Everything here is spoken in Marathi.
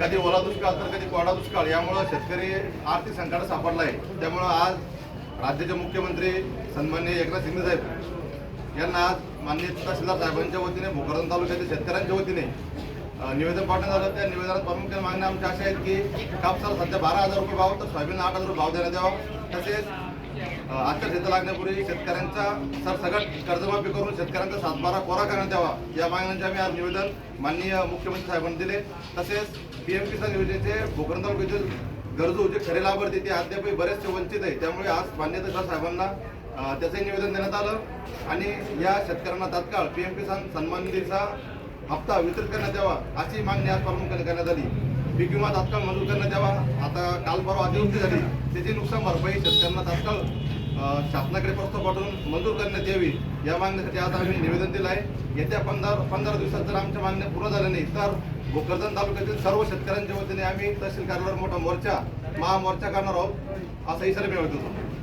कधी ओला दुष्काळ तर कधी कोरडा दुष्काळ. यामुळं शेतकरी आर्थिक संकटात सापडला आहे त्यामुळं आज राज्याचे मुख्यमंत्री सन्मान्य एकनाथ शिंदे साहेब यांना आज माननीय तहसीलदार साहेबांच्या वतीने भोकरदन तालुक्यातील शेतकऱ्यांच्या वतीने निवेदन पाठवण्यात आलं. त्या निवेदनात प्रामुख्याने मागण्या आमच्या अशा आहेत की कापसाला सध्या बारा हजार रुपये भाव तर सोयाबीन आठ हजार रुपये भाव देण्यात यावा. तसेच अ, आजच्या लागण्यापूर्वी शेतकऱ्यांचा सरसगट कर्जमाफी करून शेतकऱ्यांचा सातबारा कोरा करण्यात यावा. या मागण्यांचे आम्ही आज निवेदन माननीय मुख्यमंत्री साहेबांनी दिले. तसेच पी एम किसान योजनेचे भोकरदन तालुक्यातील गरजू जे खरे लाभार्थी ते अद्यापही बरेचसे वंचित आहे त्यामुळे आज मान्यता साहेबांना त्याचंही निवेदन देण्यात आलं. आणि या शेतकऱ्यांना तात्काळ पी एम किसान सन्मान निधीचा हप्ता वितरित करण्यात यावा अशी मागणी आज प्रामुख्याने करण्यात आली. पीक विमा तात्काळ मंजूर करण्यात यावा. काल परवा अतिवृष्टी झाली. त्याची नुकसान भरपाई शेतकऱ्यांना तात्काळ शासनाकडे प्रस्ताव पाठवून मंजूर करण्यात यावी. या मागणीसाठी आज आम्ही निवेदन दिलं आहे. येत्या पंधरा पंधरा दिवसात जर आमच्या मागण्या पूर्ण झाल्या नाही तर भोकरदन तालुक्यातील सर्व शेतकऱ्यांच्या वतीने आम्ही तहसील कार्यालयावर मोठा मोर्चा महामोर्चा करणार आहोत. असा इशारा मिळवत. होतो